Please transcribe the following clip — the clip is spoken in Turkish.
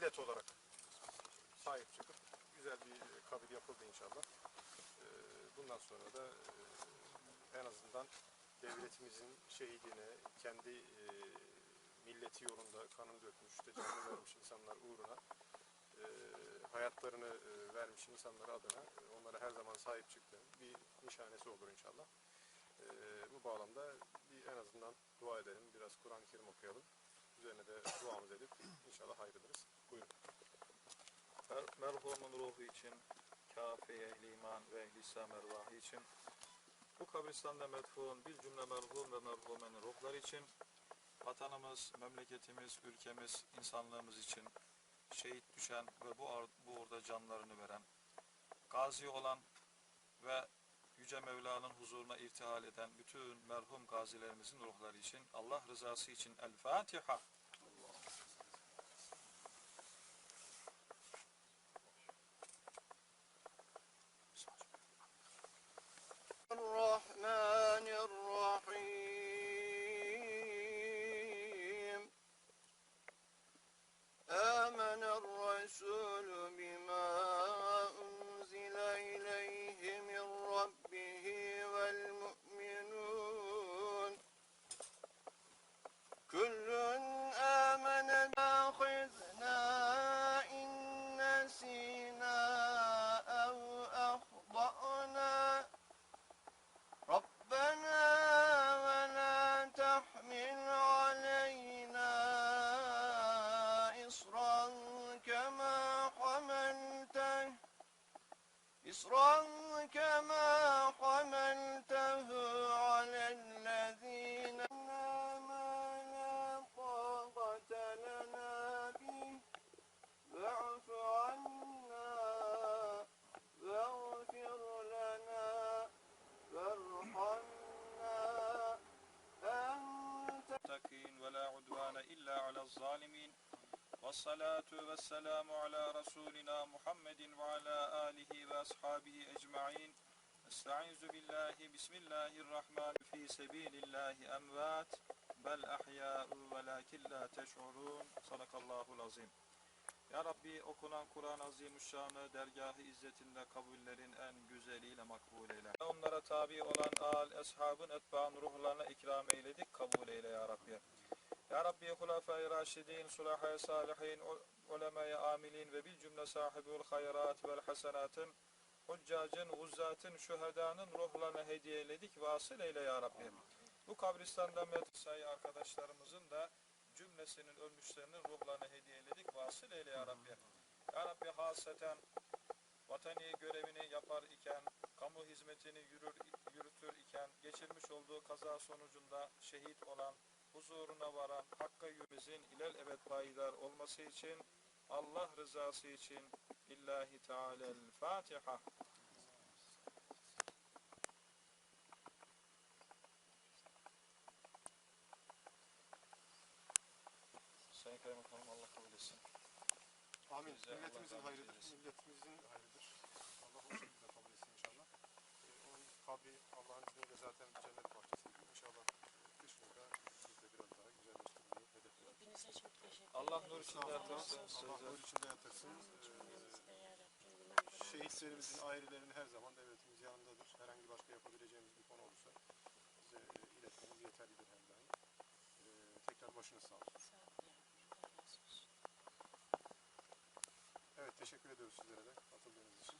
millet olarak sahip çıkıp güzel bir kabir yapıldı inşallah. Ee, bundan sonra da e, en azından devletimizin şehidine, kendi e, milleti yolunda kanını dökmüş, canını vermiş insanlar uğruna e, hayatlarını e, vermiş insanlar adına e, onlara her zaman sahip çıktığım bir nişanesi olur inşallah. E, bu bağlamda bir en azından dua edelim, biraz Kur'an-ı Kerim okuyalım. Üzerine de duamız edip inşallah hayrılırız. Merhumun ruhu için, kafi ehli iman ve ehli İslam için, bu kabristanda medfun bir cümle merhum ve merhumenin ruhları için, vatanımız, memleketimiz, ülkemiz, insanlığımız için şehit düşen ve bu, bu uğurda canlarını veren, gazi olan ve Yüce Mevla'nın huzuruna irtihal eden bütün merhum gazilerimizin ruhları için, Allah rızası için El Fatiha. نسينا أو أخطأنا. ربنا ولا تحمل علينا إصرا كما حملته. إصرا كما حملته. الظالمين والصلاة والسلام على رسولنا محمد وعلى آله وأصحابه أجمعين استعيذ بالله بسم الله الرحمن في سبيل الله أموات بل أحياء ولكن لا تشعرون صدق الله العظيم Ya Rabbi okunan Kur'an-ı Azimüşşan'ı dergahı izzetinde kabullerin en güzeliyle makbul eyle. Onlara tabi olan al, eshabın, etbaın ruhlarına ikram eyledik, kabul eyle ya Rabbi. Ya Rabbi hulafai raşidin, sulahai salihin, ulemai amilin ve bil cümle sahibul hayrat vel hasenatın, huccacın, uzzatın, şühedanın ruhlarına hediye eyledik, vasıl eyle ya Rabbi. Bu kabristanda medresai arkadaşlarımızın da cümlesinin ölmüşlerinin ruhlarına hediye eyledik, vasıl eyle ya Rabbi. Ya Rabbi haseten vatani görevini yapar iken, kamu hizmetini yürür, yürütür iken, geçirmiş olduğu kaza sonucunda şehit olan, huzuruna varan Hakk'a yüzümüzün ilel ebed payidar olması için, Allah rızası için, İllahi Teala'l Fatiha. Sayın Kaymakamım Allah kabul etsin. Amin. Bize Milletimizin hayrıdır. Milletimizin hayrıdır. Allah şekilde kabul etsin inşallah. Ee, onun kabri Allah'ın izniyle zaten Allah nur içinde yatırsın. Allah nur içinde yatırsın. Cümlemizi de Ee, Şehitlerimizin ailelerinin her zaman devletimiz yanındadır. Herhangi başka yapabileceğimiz bir konu olursa bize e, iletmeniz yeterlidir her daim. Ee, tekrar başınız sağ olsun. Evet teşekkür ediyoruz sizlere de katıldığınız için.